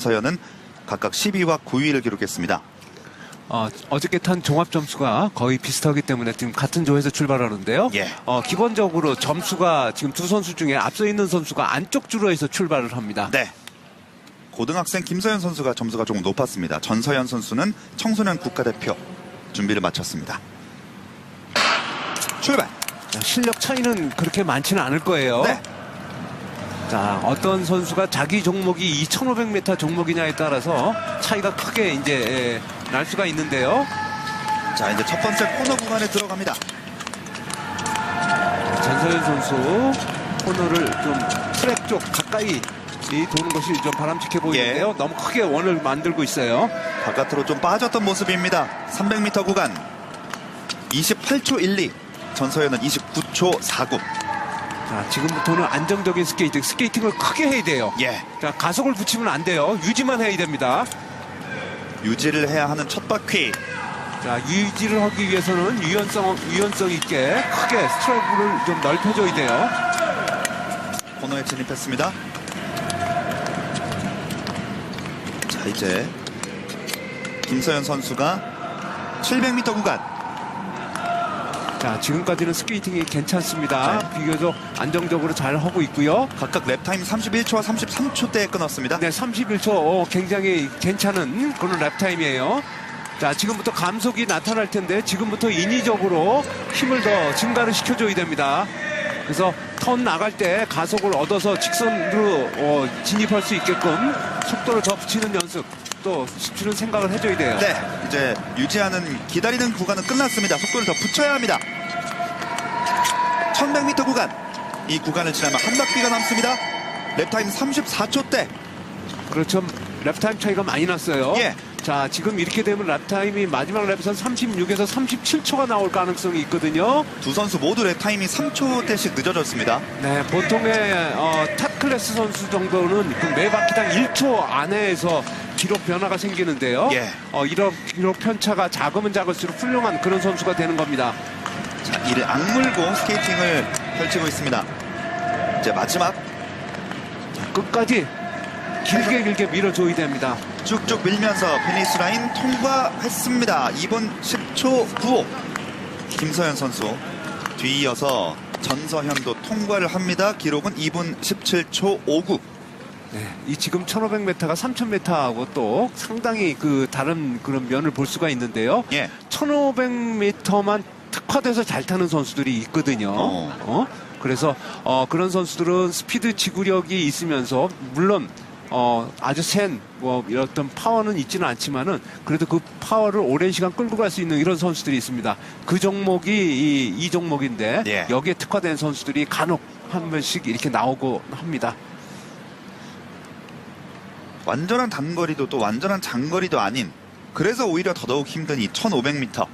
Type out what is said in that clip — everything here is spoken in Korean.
전서현은 각각 10위와 9위를 기록했습니다. 어, 어저께 탄 종합 점수가 거의 비슷하기 때문에 지금 같은 조에서 출발하는데요. 예. 어, 기본적으로 점수가 지금 두 선수 중에 앞서 있는 선수가 안쪽 줄로에서 출발을 합니다. 네. 고등학생 김서현 선수가 점수가 조금 높았습니다. 전서현 선수는 청소년 국가대표 준비를 마쳤습니다. 출발. 자, 실력 차이는 그렇게 많지는 않을 거예요. 네. 자, 어떤 선수가 자기 종목이 2,500m 종목이냐에 따라서 차이가 크게 이제 예, 날 수가 있는데요. 자, 이제 첫 번째 코너 구간에 들어갑니다. 전서현 선수 코너를 좀 트랙 쪽 가까이 이 도는 것이 좀 바람직해 보이는데요. 예. 너무 크게 원을 만들고 있어요. 바깥으로 좀 빠졌던 모습입니다. 300m 구간 28초 12. 전서현은 29초 49. 자, 지금부터는 안정적인 스케이팅, 스케이팅을 크게 해야 돼요. 예. 자, 가속을 붙이면 안 돼요. 유지만 해야 됩니다. 유지를 해야 하는 첫 바퀴. 자, 유지를 하기 위해서는 유연성, 유연성 있게 크게 스트로크를 좀 넓혀줘야 돼요. 코너에 진입했습니다. 자, 이제 김서현 선수가 700m 구간 자, 지금까지는 스케이팅이 괜찮습니다. 네. 비교적 안정적으로 잘 하고 있고요. 각각 랩타임 31초와 33초대에 끊었습니다. 네, 31초 어, 굉장히 괜찮은 그런 랩타임이에요. 자, 지금부터 감속이 나타날 텐데 지금부터 인위적으로 힘을 더 증가를 시켜줘야 됩니다. 그래서 턴 나갈 때 가속을 얻어서 직선으로 어, 진입할 수 있게끔 속도를 더 붙이는 연습 또 붙이는 생각을 해줘야 돼요. 네, 이제 유지하는 기다리는 구간은 끝났습니다. 속도를 더 붙여야 합니다. 1100m 구간. 이 구간을 지나면 한 바퀴가 남습니다. 랩타임 34초 대. 그렇죠. 랩타임 차이가 많이 났어요. 예. 자, 지금 이렇게 되면 랩타임이 마지막 랩에서 36에서 37초가 나올 가능성이 있거든요. 두 선수 모두 랩타임이 3초대씩 늦어졌습니다. 네, 보통의 어, 탑 클래스 선수 정도는 그 매 바퀴당 1초 안에서 기록 변화가 생기는데요. 예. 어, 이런 기록 편차가 작으면 작을수록 훌륭한 그런 선수가 되는 겁니다. 자, 이를 악물고 스케이팅을 펼치고 있습니다. 이제 마지막 끝까지 길게 길게 밀어줘야 됩니다. 쭉쭉 밀면서 피니스 라인 통과했습니다. 2분 10초 95. 김서현 선수 뒤이어서 전서현도 통과를 합니다. 기록은 2분 17초 59. 네, 이 지금 1500m가 3000m하고 또 상당히 그 다른 그런 면을 볼 수가 있는데요. 예. 1500m만 특화돼서 잘 타는 선수들이 있거든요. 어. 어? 그래서 어, 그런 선수들은 스피드 지구력이 있으면서 물론 어, 아주 센, 뭐, 어떤 파워는 있지는 않지만은, 그래도 그 파워를 오랜 시간 끌고 갈 수 있는 이런 선수들이 있습니다. 그 종목이 이, 이 종목인데, 예. 여기에 특화된 선수들이 간혹 한 번씩 이렇게 나오고 합니다. 완전한 단거리도 또 완전한 장거리도 아닌 그래서 오히려 더더욱 힘든 이 1500m